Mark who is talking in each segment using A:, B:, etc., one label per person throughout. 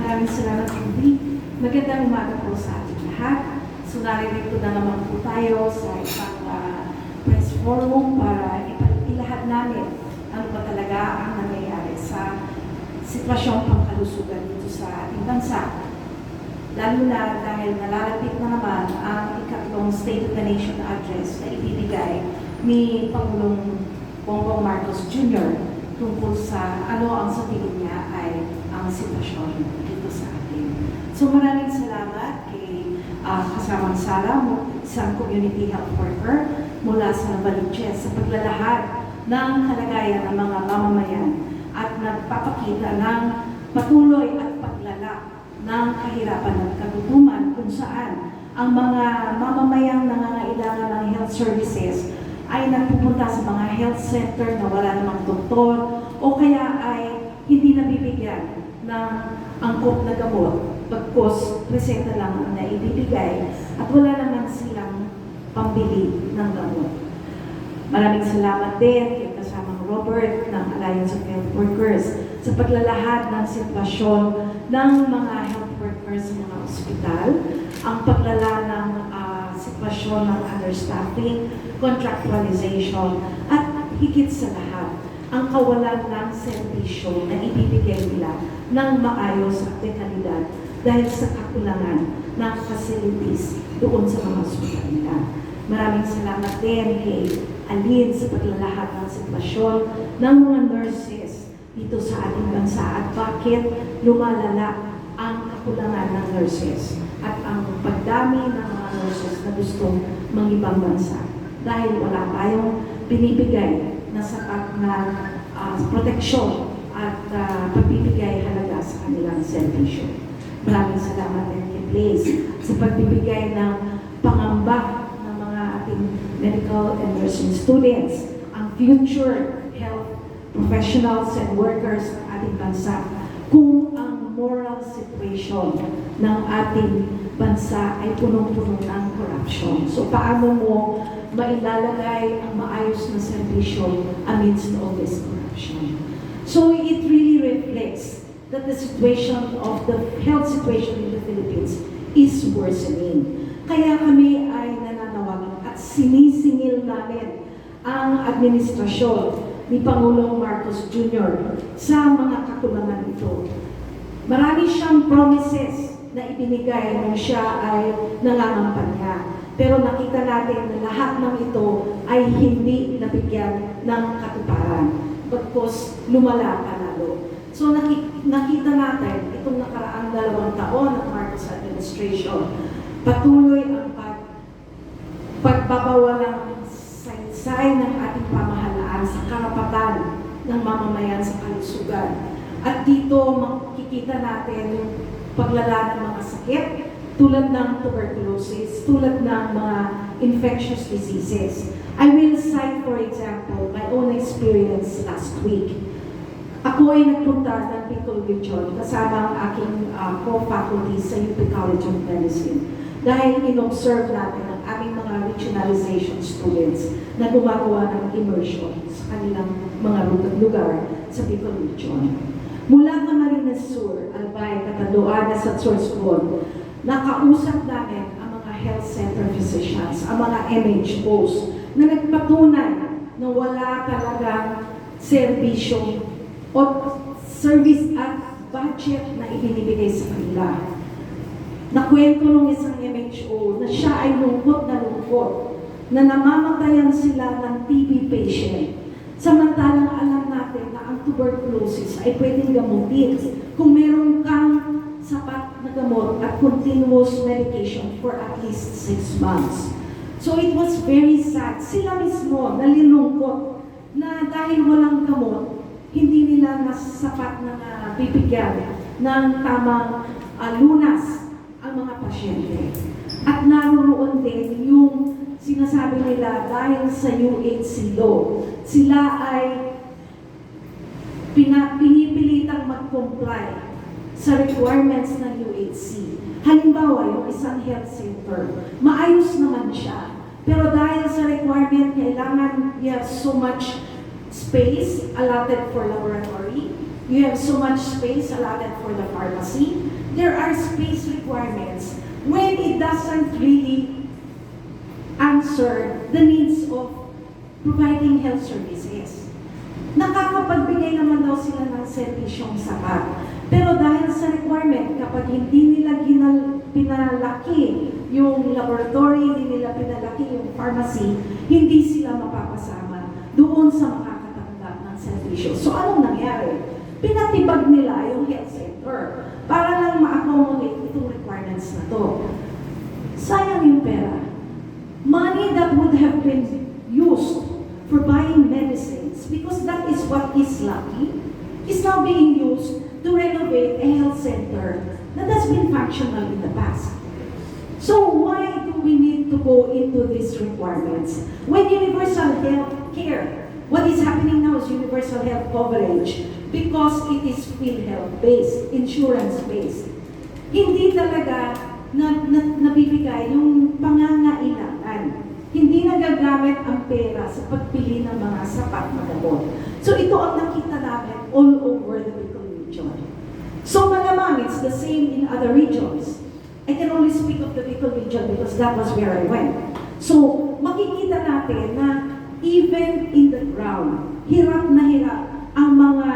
A: Maraming salamat Ruby. Magandang umaga po sa ating lahat. So naririto na naman po tayo sa isang ah, press forum para ipa- ilahad namin ano ba talaga ang nangyayari sa sitwasyong pangkalusugan dito sa ating bansa. Lalo na dahil nalalapit na naman ang ikatlong State of the Nation address na ibibigay ni Pangulong Bongbong Marcos Jr. tungkol sa ano ang sa tingin niya ay ang sitwasyon. So maraming salamat kay ah, kasamang Sara, isang community health worker mula sa Novaliches sa paglalahad ng kalagayan ng mga mamamayan at nagpapakita ng patuloy at paglala ng kahirapan at kagutuman kung saan ang mga mamamayang nangangailangan ng health services ay nagpupunta sa mga health center na wala namang doktor o kaya ay hindi nabibigyan ng angkop na gamot pagkos presenta lang ang naibibigay at wala naman silang pambili ng gamot. Maraming salamat din kay kasamang Robert ng Alliance of Health Workers sa paglalahad ng sitwasyon ng mga health workers sa mga ospital, ang paglala ng ah, sitwasyon ng understaffing, contractualization, at higit sa lahat, ang kawalan ng serbisyo na ibibigay nila ng maayos at dekalidad dahil sa kakulangan ng facilities doon sa mga ospital nila. Maraming salamat din kay Alin sa paglalahad ng sitwasyon ng mga nurses dito sa ating bansa at bakit lumalala ang kakulangan ng nurses at ang pagdami ng mga nurses na gustong mangibang bansa dahil wala tayong binibigay na sapat na ah, proteksyon at pagbibigay kanilang servisyo. Maraming salamat kay Blaze sa pagbibigay ng pangamba ng mga ating medical and nursing students, ang future health professionals and workers ng ating bansa kung ang moral situation ng ating bansa ay punong-puno ng corruption. So paano mo mailalagay ang maayos na serbisyo amidst all this corruption? So it really reflects that the situation of the health situation in the Philippines is worsening. Kaya kami ay nananawagan at sinisingil namin ang administrasyon ni Pangulong Marcos Jr. sa mga kakulangan ito. Marami siyang promises na ibinigay nung siya ay nangangampanya. Pero nakita natin na lahat ng ito ay hindi nabigyan ng katuparan. Bagkos lumala pa lalo. So naki- nakita natin itong nakaraang dalawang taon ng Marcos administration, patuloy ang pag pagbabawalang saysay ng ating pamahalaan sa karapatan ng mamamayan sa kalusugan. At dito makikita natin yung paglala ng mga sakit tulad ng tuberculosis, tulad ng mga infectious diseases. I will cite, for example, my own experience last week. Ako ay nagpunta ng Bicol Region kasama ang aking ah, co-faculty sa UP College of Medicine dahil in-observe natin ang aming mga regionalization students na gumagawa ng immersion sa kanilang mga lugar sa Bicol Region. Mula Camarines Sur, Albay, Catanduanes at Sorsogon, nakausap namin ang mga health center physicians, ang mga MHOs na nagpatunay na wala talagang serbisyo o service at budget na ibinibigay sa kanila. Nakwento ng isang MHO na siya ay lungkot na lungkot na namamatayan sila ng TB patient. Samantalang alam natin na ang tuberculosis ay pwedeng gamutin kung meron kang sapat na gamot at continuous medication for at least six months. So it was very sad. Sila mismo nalilungkot na dahil walang gamot, hindi nila nasapat na nabibigyan ng tamang ah, lunas ang mga pasyente. At naroon din yung sinasabi nila dahil sa UHC law, sila ay pinipilitang mag-comply sa requirements ng UHC. Halimbawa, yung isang health center, maayos naman siya. Pero dahil sa requirement, kailangan have so much space allotted for laboratory, you have so much space allotted for the pharmacy, there are space requirements when it doesn't really answer the needs of providing health services. Nakakapagbigay naman daw sila ng serbisyong sapat. Pero dahil sa requirement, kapag hindi nila ginal, pinalaki yung laboratory, hindi nila pinalaki yung pharmacy, hindi sila mapapasama doon sa makakatanggap serbisyo. So anong nangyari? Pinatibag nila yung health center para lang ma-accommodate itong requirements na to. Sayang yung pera money that would have been used for buying medicines, because that is what is lacking, is now being used to renovate a health center that has been functional in the past. So why do we need to go into these requirements? When universal health care, what is happening now is universal health coverage because it is PhilHealth based, insurance based. Hindi talaga na, na, nabibigay yung pangangailangan. Hindi nagagamit ang pera sa pagpili ng mga sapat na gamot. So ito ang nakita namin all over the Bicol region. So malamang it's the same in other regions. I can only speak of the Bicol region because that was where I went. So makikita natin na even in the ground, hirap na hirap ang mga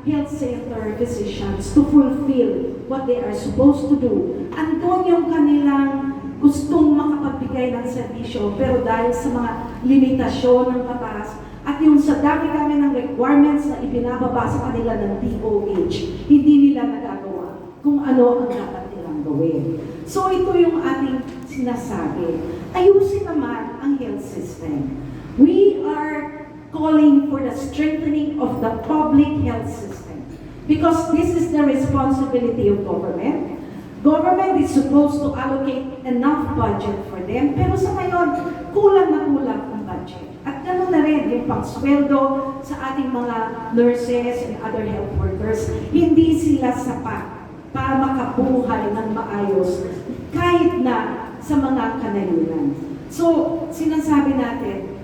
A: health center physicians to fulfill what they are supposed to do. Andun yung kanilang gustong makapagbigay ng serbisyo, pero dahil sa mga limitasyon ng batas at yung sa dami-dami ng requirements na ibinababa sa kanila ng DOH, hindi nila nagagawa kung ano ang dapat nilang gawin. So ito yung ating sinasabi. Ayusin naman ang health system. We are calling for the strengthening of the public health system because this is the responsibility of government. Government is supposed to allocate enough budget for them, pero sa ngayon, kulang na kulang ang budget. At gano'n na rin yung pangsweldo sa ating mga nurses and other health workers, hindi sila sapat para makabuhay ng maayos kahit na sa mga kanayunan. So, sinasabi natin,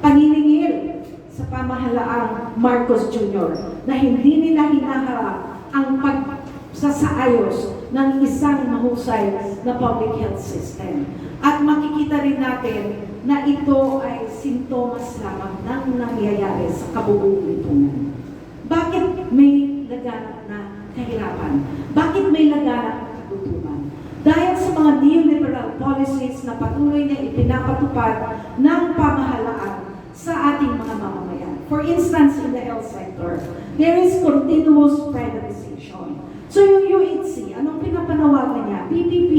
A: paniningil sa pamahalaang Marcos Jr. na hindi nila hinaharap ang pagsasaayos ng isang mahusay na public health system. At makikita rin natin na ito ay sintomas lamang ng nangyayari sa kabubuong lipunan. Bakit may laganap na kahirapan? Bakit may laganap na kagutuman? Dahil sa mga neoliberal policies na patuloy na ipinapatupad ng pamahalaan sa ating mga mamamayan. For instance, in the health sector, there is continuous privatization. So yung UHC, anong pinapanawagan niya? PPP,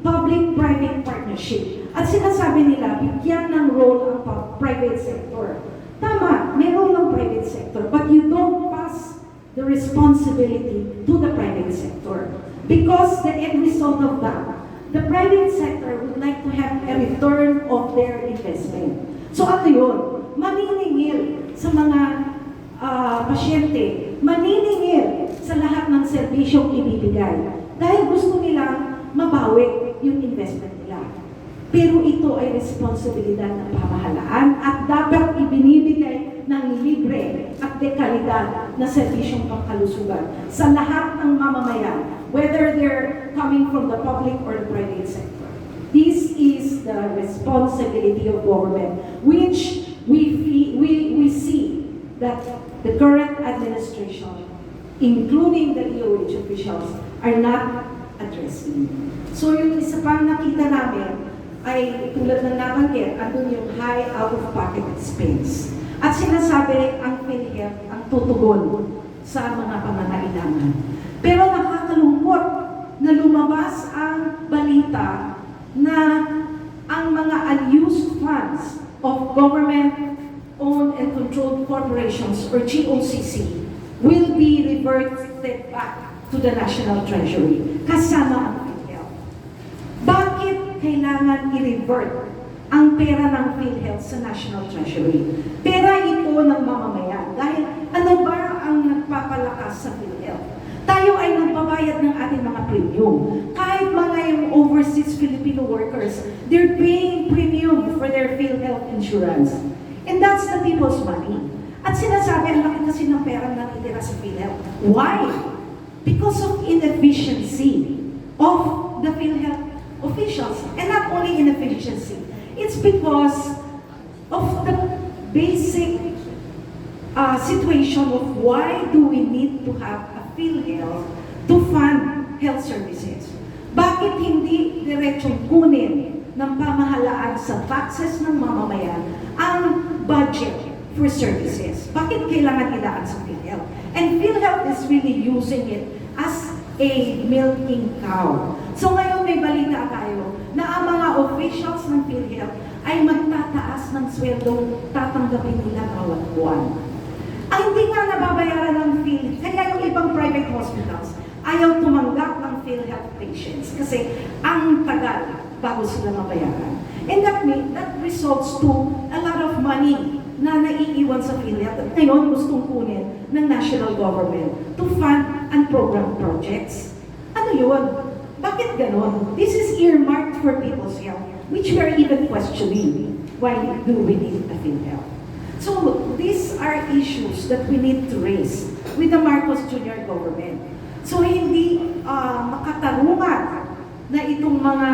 A: Public-Private Partnership. At sinasabi nila, bigyan ng role ang private sector. Tama, may role ng private sector, but you don't pass the responsibility to the private sector. Because the end result of that, the private sector would like to have a return of their investment. So ano yun? Maniningil sa mga ah, pasyente, maniningil sa lahat ng serbisyong ibibigay. Dahil gusto nilang mabawi yung investment nila. Pero ito ay responsibilidad ng pamahalaan at dapat ibinibigay ng libre at dekalidad na serbisyong pangkalusugan sa lahat ng mamamayan, whether they're coming from the public or the private sector. This is the responsibility of government, which we, fee- we, we see that the current administration, including the DOH officials, are not addressing. So yung isa pang nakita namin ay tulad ng nabanggit, andun yung high out-of-pocket expense. At sinasabi ang PhilHealth ang tutugon sa mga pangangailangan. Pero nakakalungkot na lumabas ang balita na ang mga unused funds of government-owned and controlled corporations or GOCC will be reverted back to the National Treasury kasama ang PhilHealth. Bakit kailangan i-revert ang pera ng PhilHealth sa National Treasury? Pera ito ng mamamayan. Dahil ano ba ang nagpapalakas sa PhilHealth? Tayo ay nagbabayad ng ating mga premium. Kahit mga yung overseas Filipino workers, they're paying premium for their PhilHealth insurance. And that's the people's money. At sinasabi, ang laki kasi ng pera na itira sa PhilHealth. Why? Because of inefficiency. of the PhilHealth officials. And not only inefficiency, it's because of the basic uh, situation of why do we need to have a PhilHealth to fund health services. Bakit hindi diretsong kunin ng pamahalaan sa taxes ng mamamayan ang budget for services? Bakit kailangan ilaan sa PhilHealth? And PhilHealth is really using it as a milking cow. So ngayon may balita tayo na ang mga officials ng PhilHealth ay magtataas ng sweldo tatanggapin nila bawat buwan. Ang hindi nga nababayaran ng Phil, kaya yung ibang private hospitals, ayaw tumanggap ng PhilHealth patients kasi ang tagal bago sila mabayaran. And that, may, that results to a lot of money na naiiwan sa PhilHealth at ngayon gustong kunin ng national government to fund and program projects. Ano yun? Bakit ganon? This is earmarked for people's health, which we are even questioning. Why do we need a PhilHealth? So these are issues that we need to raise with the Marcos Jr. government. So hindi uh, makatarungan na itong mga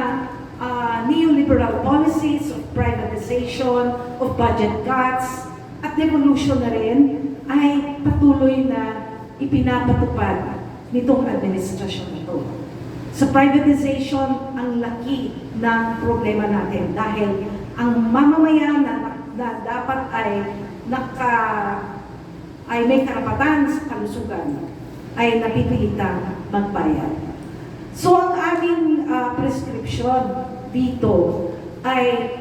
A: uh, neoliberal policies of privatization, of budget cuts, at devolution na rin ay patuloy na ipinapatupad nitong administrasyon ito. Sa privatization, ang laki ng problema natin dahil ang mamamayan na, na dapat ay naka ay may karapatan sa kalusugan ay napipilitang magbayad. So ang aming ah, prescription dito ay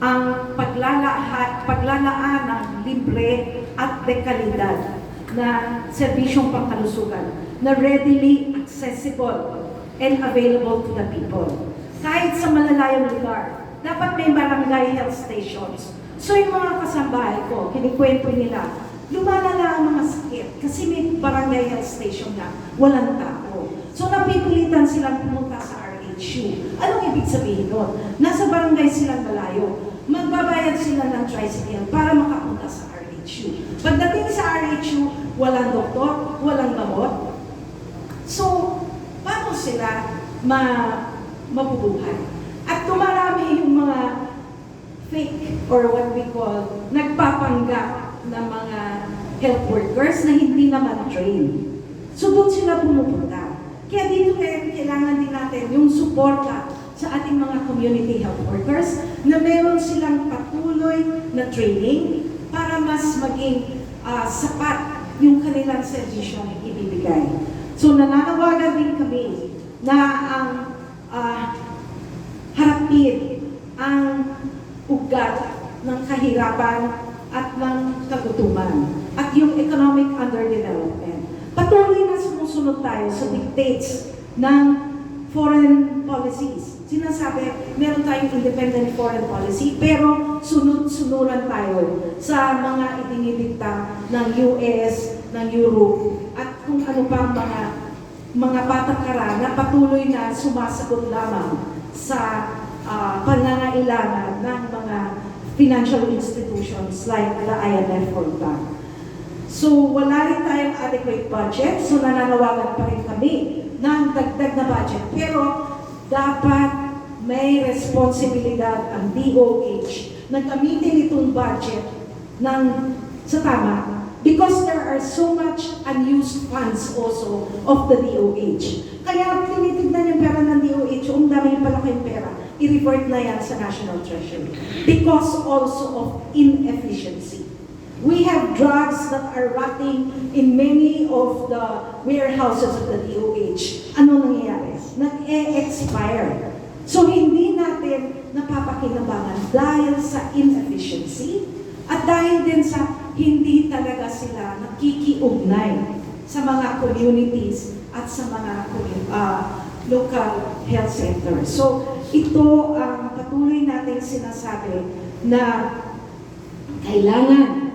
A: ang paglalahat, paglalaan ng libre at dekalidad na serbisyong pangkalusugan na readily accessible and available to the people. Kahit sa malalayong lugar, dapat may barangay health stations. So yung mga kasambahay ko, kinikwento nila, lumalala ang mga sakit kasi may barangay health station na walang tao. So napipilitan silang pumunta sa RHU. Anong ibig sabihin nun? Nasa barangay silang malayo. Magbabayad sila ng tricycle para makapunta sa RHU. Pagdating sa RHU, walang doktor, walang gamot. So, paano sila ma mabubuhay? At tumarami yung mga fake or what we call nagpapanggap na mga health workers na hindi naman trained. So doon sila pumupunta. Kaya dito kaya kailangan din natin yung suporta sa ating mga community health workers na meron silang patuloy na training para mas maging ah, sapat yung kanilang serbisyong ibibigay. So nananawagan din kami na ang ah, harapin ang ugat ng kahirapan at ng kagutuman at yung economic underdevelopment. Patuloy na sumusunod tayo sa dictates ng foreign policies. Sinasabi, meron tayong independent foreign policy, pero sunod-sunuran tayo sa mga idinidikta ng US, ng Europe, at kung ano pa mga mga patakaran na patuloy na sumasagot lamang sa ah, pangangailangan ng mga financial institutions like the IMF World Bank. So, wala rin tayong adequate budget, so nananawagan pa rin kami ng dagdag na budget. Pero, dapat may responsibilidad ang DOH na gamitin itong budget ng sa tama because there are so much unused funds also of the DOH. Kaya tinitignan yung pera ng DOH, yung dami yung palaking pera, i-revert na yan sa National Treasury. Because also of inefficiency. We have drugs that are rotting in many of the warehouses of the DOH. Ano nangyayari? Nag-e-expire. So hindi natin napapakinabangan dahil sa inefficiency at dahil din sa hindi talaga sila nakikiugnay sa mga communities at sa mga ah, local health centers. So ito ang patuloy natin sinasabi na kailangan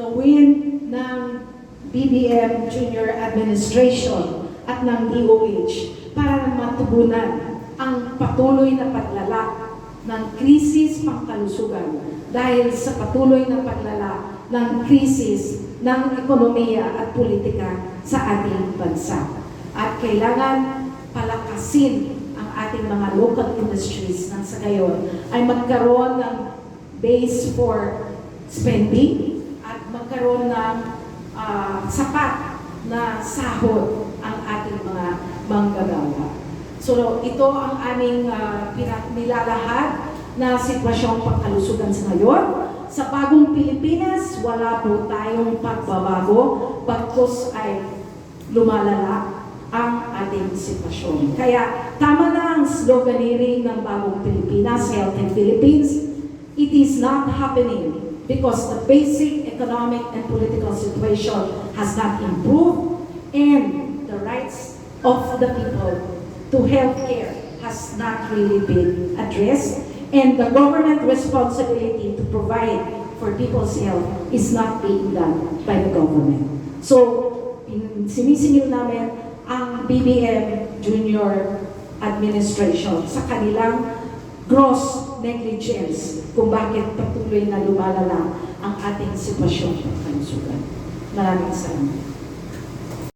A: gawin ng BBM Junior Administration at ng DOH para matugunan ang patuloy na paglala ng krisis pangkalusugan dahil sa patuloy na paglala ng krisis ng ekonomiya at politika sa ating bansa. At kailangan palakasin ang ating mga local industries nang sa gayon ay magkaroon ng base for spending magkaroon ng ah, sapat na sahod ang ating mga manggagawa. So ito ang aming uh, nilalahad na sitwasyong pangkalusugan sa ngayon. Sa bagong Pilipinas, wala po tayong pagbabago, bagkus ay lumalala ang ating sitwasyon. Kaya tama na ang sloganeering ng bagong Pilipinas, Health in Philippines. It is not happening because the basic economic and political situation has not improved and the rights of the people to health care has not really been addressed and the government responsibility to provide for people's health is not being done by the government. So, in, sinisingil namin ang BBM Junior Administration sa kanilang gross negligence kung bakit patuloy na lumalala ang ating sitwasyon ng kalusugan. Maraming salamat.